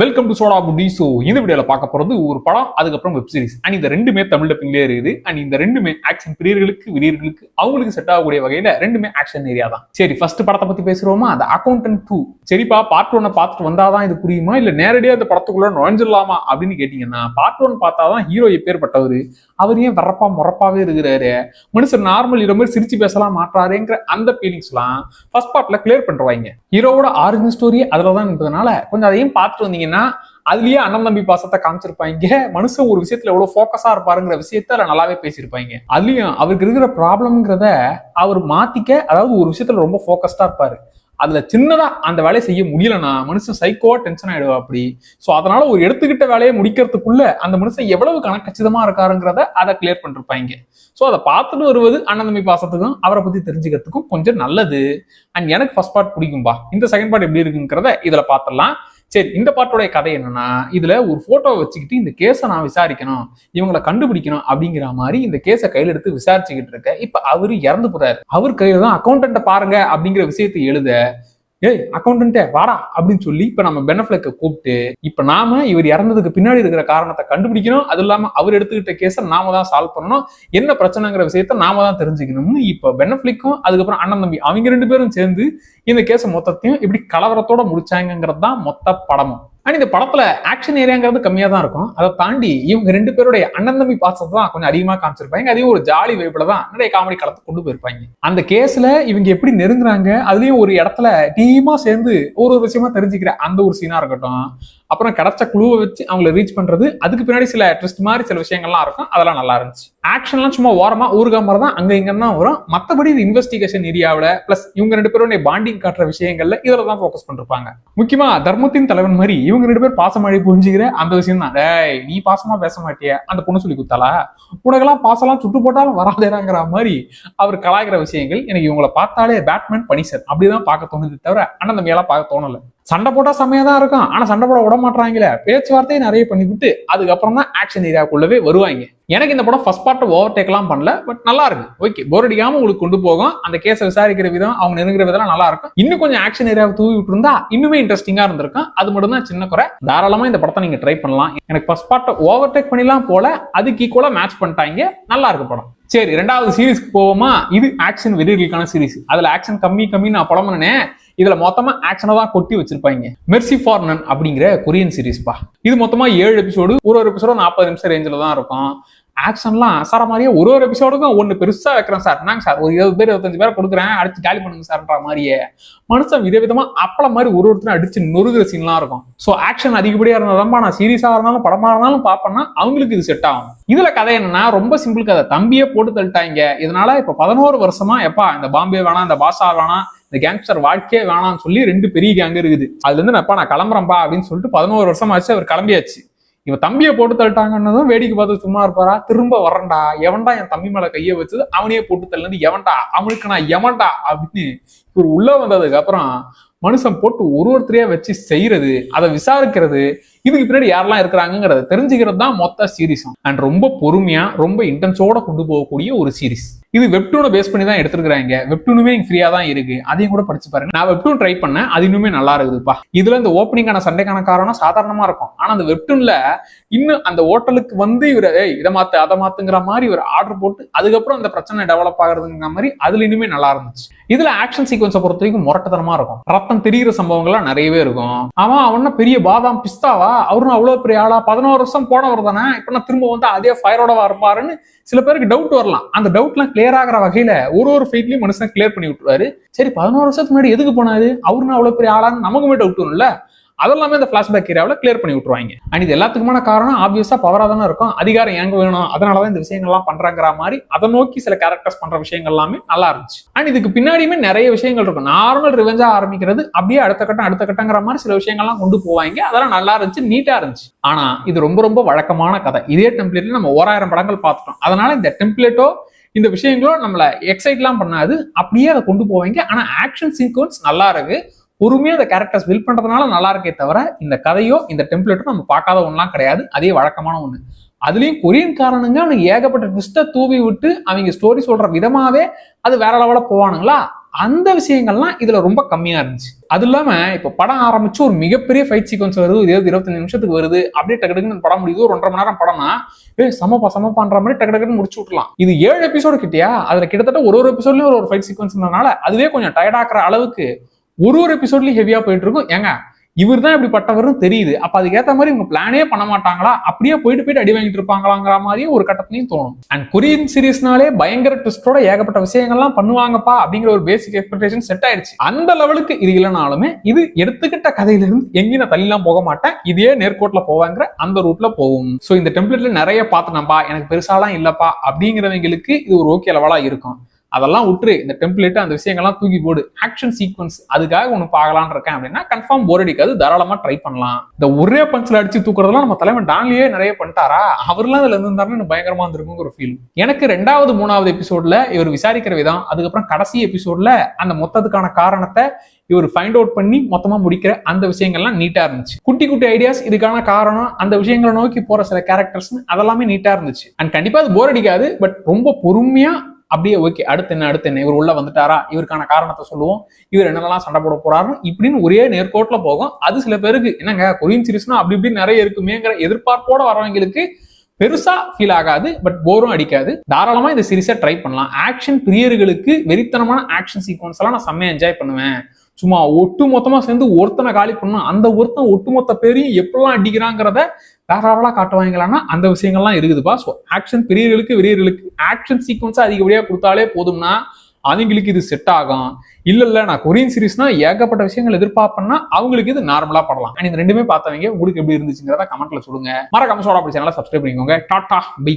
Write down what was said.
Welcome to Soda Putti so இந்த வீடியோவில் பார்க்க போகிறது ஒரு படம் அதுக்கப்புறம் வெப் சீரிஸ் அண்ட் இந்த ரெண்டுமே தமிழ் டப்பிங்லேயே இருக்குது. அண்ட் இந்த ரெண்டுமே ஆக்ஷன் பிரியர்களுக்கு விரியர்களுக்கு அவங்களுக்கு செட் ஆகக்கூடிய வகையில் ரெண்டுமே ஆக்ஷன் ஏரியா தான். சரி ஃபர்ஸ்ட் படத்தை பற்றி பேசுறோமா? அந்த அக்கௌண்டன்ட் டூ சரிப்பா பார்ட் ஒன்னை பார்த்துட்டு வந்தால் தான் இது புரியுமா? இல்லை நேரடியாக அந்த படத்துக்குள்ள நுழைஞ்சிடலாமா? அப்படின்னு கேட்டிங்கன்னா பார்ட் ஒன் பார்த்தாதான் ஹீரோ எப்பேற்பட்டவர்? அவர் ஏன் வரப்பா முறப்பாவே இருக்கிறாரு? மனுஷன் நார்மல் ஹீரோ மாதிரி சிரிச்சு பேசலாம் மாட்டாருங்கிற அந்த ஃபீலிங்ஸ்லாம் ஃபர்ஸ்ட் பார்ட்டில் கிளியர் பண்றாங்க ஹீரோவோட ஆரிஜின் ஸ்டோரி அதில் தான் இருந்ததுனால கொஞ்சம் அதையும் பார்த்துட்டு வந்தீங்க வந்தீங்கன்னா அதுலயே அண்ணன் தம்பி பாசத்தை காமிச்சிருப்பாங்க. மனுஷன் ஒரு விஷயத்துல எவ்வளவு ஃபோக்கஸா இருப்பாருங்கிற விஷயத்த அதுல நல்லாவே பேசியிருப்பாங்க. அதுலயும் அவருக்கு இருக்கிற ப்ராப்ளம்ங்கிறத அவர் மாத்திக்க அதாவது ஒரு விஷயத்துல ரொம்ப ஃபோக்கஸ்டா இருப்பாரு. அதுல சின்னதா அந்த வேலையை செய்ய முடியலன்னா மனுஷன் சைக்கோவா டென்ஷன் ஆயிடுவா அப்படி. சோ அதனால ஒரு எடுத்துக்கிட்ட வேலையை முடிக்கிறதுக்குள்ள அந்த மனுஷன் எவ்வளவு கணக்கச்சிதமா இருக்காருங்கிறத அதை கிளியர் பண்ணிருப்பாங்க. சோ அதை பார்த்துட்டு வருவது அண்ணன் தம்பி பாசத்துக்கும் அவரை பத்தி தெரிஞ்சுக்கிறதுக்கும் கொஞ்சம் நல்லது. அண்ட் எனக்கு ஃபர்ஸ்ட் பார்ட் பிடிக்கும்பா. இந்த செகண்ட் பார்ட் எப்படி இருக்குங்கிறத இதுல பாத்திரலாம் சரி இந்த பாட்டோடைய கதை என்னன்னா இதுல ஒரு போட்டோவை வச்சுக்கிட்டு இந்த கேஸை நான் விசாரிக்கணும் இவங்களை கண்டுபிடிக்கணும் அப்படிங்கிற மாதிரி இந்த கேஸை கையில எடுத்து விசாரிச்சுக்கிட்டு இருக்க இப்ப அவரு இறந்து போறாரு. அவர் கையில தான் அக்கௌண்டன்ட்ட பாருங்க அப்படிங்கிற விஷயத்தை எழுத ஏய் அக்கௌண்டன்ட்டே வாடா அப்படின்னு சொல்லி இப்ப நம்ம பெனஃபிளக்க கூப்பிட்டு இப்ப நாம இவர் இறந்ததுக்கு பின்னாடி இருக்கிற காரணத்தை கண்டுபிடிக்கணும். அது இல்லாம அவர் எடுத்துக்கிட்ட கேஸை நாம தான் சால்வ் பண்ணணும். என்ன பிரச்சனைங்கிற விஷயத்த நாம தான் தெரிஞ்சுக்கணும்னு இப்ப பெனஃபிளிக்கும் அதுக்கப்புறம் அண்ணன் தம்பி அவங்க ரெண்டு பேரும் சேர்ந்து இந்த கேஸை மொத்தத்தையும் இப்படி கலவரத்தோட முடிச்சாங்கிறது தான் மொத்த படமும். அண்ட் இந்த படத்துல ஆக்ஷன் ஏரியாங்கிறது கம்மியா தான் இருக்கும். அதை தாண்டி இவங்க ரெண்டு பேருடைய அண்ணன் தம்பி பாசத்தை தான் கொஞ்சம் அதிகமா காமிச்சிருப்பாங்க. அதையும் ஒரு ஜாலி வைப்புல தான் நிறைய காமெடி களத்தை கொண்டு போயிருப்பாங்க. அந்த கேஸ்ல இவங்க எப்படி நெருங்குறாங்க அதுலயும் ஒரு இடத்துல டீமா சேர்ந்து ஒரு ஒரு விஷயமா தெரிஞ்சுக்கிற அந்த ஒரு சீனா இருக்கட்டும். அப்புறம் கிடைச்ச குழுவை வச்சு அவங்கள ரீச் பண்றது அதுக்கு பின்னாடி சில ட்விஸ்ட் மாதிரி சில விஷயங்கள்லாம் இருக்கும். அதெல்லாம் நல்லா இருந்துச்சு. ஆக்ஷன்லாம் சும்மா ஓரமா ஊருகா மாதிரி தான் அங்க இங்க தான் வரும். மத்தபடி இது இன்வெஸ்டிகேஷன் ஏரியாவில் பிளஸ் இவங்க ரெண்டு பேரும் பாண்டிங் காட்டுற விஷயங்கள்ல இதுல தான் ஃபோக்கஸ் பண்ணிருப்பாங்க. முக்கியமா தர்மத்தின் தலைவன் மாதிரி இவங்க ரெண்டு பேர் பாசமழை புரிஞ்சுக்கிற அந்த விஷயம் தான். டேய் நீ பாசமா பேச மாட்டிய? அந்த பொண்ணு சொல்லி கொடுத்தாளா? உனக்கெல்லாம் பாசம்லாம் சுட்டு போட்டாலும் வராதேறாங்கிற மாதிரி அவர் கலாய்க்கிற விஷயங்கள் எனக்கு இவங்களை பார்த்தாலே பேட்மேன் பனிசர் அப்படிதான் பார்க்க தோணுது தவிர அண்ணன் தம்பியெல்லாம் பார்க்க தோணலை. சண்டை போட்டா செம்மையா தான் இருக்கும். ஆனா சண்டை போட விட மாட்டாங்களே பேச்சுவார்த்தையை நிறைய பண்ணிவிட்டு அதுக்கப்புறம் தான் ஆக்ஷன் ஏரியாக்குள்ளவே வருவாங்க. எனக்கு இந்த படம் ஃபர்ஸ்ட் பார்ட் ஓவர் டேக்லாம் பண்ணல பட் நல்லா இருக்கு. ஓகே போர் அடிக்காம உங்களுக்கு கொண்டு போகும். அந்த கேஸை விசாரிக்கிற விதம் அவங்க நெருங்குற விதம் நல்லா இருக்கும். இன்னும் கொஞ்சம் ஆக்ஷன் ஏரியாவை தூவி விட்டுருந்தா இன்னுமே இன்ட்ரெஸ்டிங்கா இருந்திருக்கும். அது மட்டும் தான் சின்ன குறை. தாராளமா இந்த படத்தை நீங்க ட்ரை பண்ணலாம். எனக்கு ஃபர்ஸ்ட் பார்ட்டை ஓவர் டேக் பண்ணிலாம் போல அதுக்கு ஈக்குவலா மேட்ச் பண்ணிட்டாங்க. நல்லா இருக்கு படம். சரி ரெண்டாவது சீரிஸ்க்கு போவோமா? இது ஆக்ஷன் வெறியர்களுக்கான சீரீஸ் அதுல ஆக்ஷன் கம்மி கம்மி நான் படம் பண்ணினேன் இதுல மொத்தமா ஆக்ஷனை தான் கொட்டி வச்சிருப்பாங்க. மெர்சி ஃபார் நன் அப்படிங்கிற கொரியன் சீரிஸ்பா இது மொத்தமா ஏழு எபிசோடு ஒரு ஒரு எபிசோடு நாற்பது நிமிஷம் ரேஞ்சில் தான் இருக்கும். ஆக்ஷன்லாம் சார மாதிரியே ஒரு ஒரு எபிசோடுக்கும் ஒன்று பெருசாக வைக்கிறேன் சார். நாங்க சார் ஒரு இருபது பேர் இருபத்தஞ்சு பேர் கொடுக்குறேன் அடிச்சு காலி பண்ணுங்க சார்ன்ற மாதிரியே. மனுஷன் வித விதமாக அப்பள மாதிரி ஒரு ஒருத்தரும் அடிச்சு நொறுகிற சீன்லாம் இருக்கும். ஸோ ஆக்ஷன் அதிகப்படியாக இருந்தாலும் நான் சீரியஸாக இருந்தாலும் படமாக இருந்தாலும் பார்ப்பேன்னா அவங்களுக்கு இது செட் ஆகும். இதுல கதை என்னன்னா ரொம்ப சிம்பிள் கதை. தம்பியே போட்டு தள்ளிட்டாங்க. இதனால இப்ப பதினோரு வருஷமா எப்பா இந்த பாம்பே வேணாம் இந்த பாஷா வேணாம் இந்த கேங்ஸ்டர் வாழ்க்கையே வேணாம்னு சொல்லி ரெண்டு பெரிய கேங் இருக்குது. அதுல இருந்து நான் எப்பா நான் கிளம்புறேன்பா அப்படின்னு சொல்லிட்டு பதினோரு வருஷம் ஆச்சு அவர் கிளம்பியாச்சு. இவன் தம்பியை போட்டு தள்ளிட்டாங்கன்னதும் வேடிக்கை பார்த்து சும்மா இருப்பாரா? திரும்ப வரண்டா எவன்டா என் தம்பி மேல கையை வச்சது? அவனையே போட்டு தள்ளது எவன்டா? அவனுக்கு நான் எவன்டா? அப்படின்னு இவர் உள்ள வந்ததுக்கு அப்புறம் மனுஷன் போட்டு ஒரு ஒருத்தரையா வச்சு செய்யறது அதை விசாரிக்கிறது இதுக்கு பின்னாடி யாரெல்லாம் இருக்கிறாங்கிறத தெரிஞ்சுக்கிறது தான் மொத்த சீரிஸும் அண்ட் ரொம்ப பொறுமையா ரொம்ப இன்டென்ஸோட கொண்டு போகக்கூடிய ஒரு சீரிஸ் இது வெப்டூனை பேஸ் பண்ணி தான் எடுத்துருக்காங்க வெப்டூனுமே நீங்க ஃப்ரீயா தான் இருக்கு. அதையும் கூட படிச்சு பாருங்க. நான் வெப்டூன் ட்ரை பண்ணேன். அது இன்னுமே நல்லா இருக்குதுப்பா. இதுல இந்த ஓப்பனிங்கான சண்டைக்கான காரணம் சாதாரணமா இருக்கும். ஆனா அந்த வெப்டூன்ல இன்னும் அந்த ஹோட்டலுக்கு வந்து இவர் ஏய் இதை மாத்து அதை மாத்துங்கிற மாதிரி ஒரு ஆர்டர் போட்டு அதுக்கப்புறம் அந்த பிரச்சனை டெவலப் ஆகுறதுங்கிற மாதிரி அதுல இன்னுமே நல்லா இருந்துச்சு. இதுல ஆக்ஷன் சீக்வன்ஸை பொறுத்த வரைக்கும் முரட்டத்தனமா இருக்கும். ரத்தம் தெரிகிற சம்பவங்கள்லாம் நிறையவே இருக்கும். அவன் அவன பெரிய பாதாம் பிஸ்தாவா? அவரும் அவ்வளவு பெரிய ஆளா? பதினோரு வருஷம் போனவர் தானே? இப்ப நான் திரும்ப வந்து அதே ஃபயரோட இருப்பாருன்னு சில பேருக்கு டவுட் வரலாம். அந்த டவுட்லாம் கிளியர் ஆகிற வகையில ஒரு ஒரு ஃபைட்லயும் மனுஷன் கிளியர் பண்ணி விட்டுருவாரு. சரி பதினோரு வருஷத்துக்கு முன்னாடி எதுக்கு போனாரு? அவருன்னு அவ்வளவு பெரிய ஆளான்னு நமக்குமே டவுட் வரும்ல. அதெல்லாமே இந்த பிளாஷ்பேக் ஏரியாவில் கிளியர் பண்ணி விட்டுருவாங்க. அண்ட் இது எல்லாத்துக்குமான காரணம் ஆப்வியஸாக பவராக தானே இருக்கும். அதிகாரம் எங்க வேணும்? அதனால தான் இந்த விஷயங்கள்லாம் பண்ணுறாங்கிற மாதிரி அதை நோக்கி சில கேரக்டர்ஸ் பண்ணுற விஷயங்கள் எல்லாமே நல்லா இருந்துச்சு. அண்ட் இதுக்கு பின்னாடியுமே நிறைய விஷயங்கள் இருக்கும். நார்மல் ரிவெஞ்சாக ஆரம்பிக்கிறது அப்படியே அடுத்த கட்டம் அடுத்த கட்டங்கிற மாதிரி சில விஷயங்கள்லாம் கொண்டு போவாங்க. அதெல்லாம் நல்லா இருந்துச்சு நீட்டாக இருந்துச்சு. ஆனால் இது ரொம்ப ரொம்ப வழக்கமான கதை. இதே டெம்ப்ளேட்ல நம்ம ஓராயிரம் படங்கள் பார்த்துட்டோம். அதனால இந்த டெம்ப்ளேட்டோ இந்த விஷயங்களும் நம்மளை எக்ஸைட்லாம் பண்ணாது. அப்படியே அதை கொண்டு போவாங்க. ஆனால் ஆக்ஷன் சீக்வன்ஸ் நல்லா இருக்கு. பொறுமையாக அந்த கேரக்டர்ஸ் பில்ட் பண்ணுறதுனால நல்லா இருக்கே தவிர இந்த கதையோ இந்த டெம்ப்ளேட்டோ நம்ம பார்க்காத ஒன்றுலாம் கிடையாது. அதே வழக்கமான ஒன்று அதுலேயும் கொரியன் காரணங்க அவனுக்கு ஏகப்பட்ட ட்விஸ்ட்டை தூவி விட்டு அவங்க ஸ்டோரி சொல்கிற விதமாகவே அது வேற லெவலில் போவானுங்களா? அந்த விஷயங்கள்லாம் இதில் ரொம்ப கம்மியாக இருந்துச்சு. அது இல்லாமல் இப்போ படம் ஆரம்பிச்சு ஒரு மிகப்பெரிய ஃபைட் சீக்வன்ஸ் வருது இருபது இருபத்தஞ்சு நிமிஷத்துக்கு வருது அப்படியே டக்கு டக்குன்னு படம் முடியுது. ஒரு ஒன்றரை மணி நேரம் படம்னா ஏ சமப்பா சமப்பான்ற மாதிரி டக்கு டக்குன்னு முடிச்சு விட்லாம் இது ஏழு எபிசோடு கிட்டியா? அதில் கிட்டத்தட்ட ஒரு ஒரு எபிசோட்லேயும் ஒரு ஒரு ஃபைட் சீக்வன்ஸ்னால அதுவே கொஞ்சம் டயர்டாக்குற அளவுக்கு ஒரு ஒரு எபிசோட்லயும் ஹெவியா போயிட்டு இருக்கும் ஏங்க இவர் தான் இப்படி பட்டவரும் தெரியுது. அப்ப அதுக்கேற்ற மாதிரி இவங்க பிளானே பண்ண மாட்டாங்களா? அப்படியே போயிட்டு போயிட்டு அடி வாங்கிட்டு இருப்பாங்களாங்கிற மாதிரியும் ஒரு கட்டத்திலையும் தோணும். அண்ட் கொரியன் சீரிஸ்னாலே பயங்கர ட்விஸ்டோட ஏகப்பட்ட விஷயங்கள்லாம் பண்ணுவாங்கப்பா அப்படிங்கிற ஒரு பேசிக் எக்ஸ்பெக்டேஷன் செட் ஆயிடுச்சு. அந்த லெவலுக்கு இது இல்லைனாலுமே இது எடுத்துக்கிட்ட கதையில இருந்து எங்கேயும் தள்ளிலாம் போக மாட்டேன். இதே நேர்கோட்ல போவாங்கிற அந்த ரூட்ல போகும். சோ இந்த டெம்ப்ளேட்ல நிறைய பார்த்தனப்பா எனக்கு பெருசாலாம் இல்லப்பா அப்படிங்கிறவங்களுக்கு இது ஒரு ஓகே லெவலா இருக்கும். அதெல்லாம் விட்டுரு இந்த டெம்ப்ளேட் அந்த விஷயங்கள்லாம் தூக்கி போடு. ஆக்ஷன் சீக்வன்ஸ் அதுக்காக ஒன்று பார்க்கலான்னு இருக்கேன் அப்படின்னா கன்ஃபார்ம் போர் அடிக்காது தாராளமாக ட்ரை பண்ணலாம். இந்த ஒரே பஞ்சில் அடிச்சு தூக்குறதெல்லாம் நம்ம தலைவன் டான்லியே நிறைய பண்ணிட்டாரா? அவர்லாம் அதில் இருந்திருந்தாருன்னு எனக்கு பயங்கரமா இருந்திருக்கும் ஒரு ஃபீல் எனக்கு ரெண்டாவது மூணாவது எபிசோட்ல இவர் விசாரிக்கிற விதம் அதுக்கப்புறம் கடைசி எபிசோட்ல அந்த மொத்தத்துக்கான காரணத்தை இவர் ஃபைண்ட் அவுட் பண்ணி மொத்தமா முடிக்கிற அந்த விஷயங்கள்லாம் நீட்டா இருந்துச்சு. குட்டி குட்டி ஐடியாஸ் இதுக்கான காரணம் அந்த விஷயங்களை நோக்கி போற சில கேரக்டர்ஸ் அதெல்லாமே நீட்டா இருந்துச்சு. அண்ட் கண்டிப்பா அது போர் அடிக்காது பட் ரொம்ப பொறுமையா அப்படியே ஓகே அடுத்து என்ன அடுத்து என்ன? இவர் உள்ள வந்துட்டாரா? இவருக்கான காரணத்தை சொல்லுவோம். இவர் என்னெல்லாம் சண்டை போட போறாரு இப்படின்னு ஒரே நேர்கோட்டில் போகும். அது சில பேருக்கு என்னங்க கொரியன் சீரிஸ்னா அப்படி இப்படி நிறைய இருக்குமேங்கிற எதிர்பார்ப்போட வரவங்களுக்கு பெருசா ஃபீல் ஆகாது பட் போரும் அடிக்காது. தாராளமா இந்த சீரிஸை ட்ரை பண்ணலாம். ஆக்ஷன் பிரியர்களுக்கு வெறித்தனமான ஆக்ஷன் சீக்வன்ஸ் எல்லாம் நான் செம்மையா என்ஜாய் பண்ணுவேன். சும்மா ஒட்டு மொத்தமா சேர்ந்து ஒருத்தனை காலி பண்ணும் அந்த ஒருத்தன் ஒட்டுமொத்த பேரையும் எப்படிலாம் அடிக்கிறாங்கிறத வேற லெவலா காட்டுவாங்களான்னா அந்த விஷயங்கள்லாம் இருக்குதுப்பா. ஸோ ஆக்ஷன் பெரியர்களுக்கு வெறியர்களுக்கு ஆக்ஷன் சீக்வன்ஸாக அதிகப்படியாக கொடுத்தாலே போதும்னா அவங்களுக்கு இது செட் ஆகும். இல்ல இல்ல நான் கொரியன் சீரீஸ்னா ஏகப்பட்ட விஷயங்கள் எதிர்பார்ப்பேன்னா அவங்களுக்கு இது நார்மலா படலாம். அண்ட் இந்த ரெண்டுமே பார்த்தவங்க உங்களுக்கு எப்படி இருந்துச்சுங்கிறத கமெண்ட்ல சொல்லுங்க. மறக்காம சோடா அப்படி சேனலை சப்ஸ்கிரைப் பண்ணிக்கோங்க. Tata bye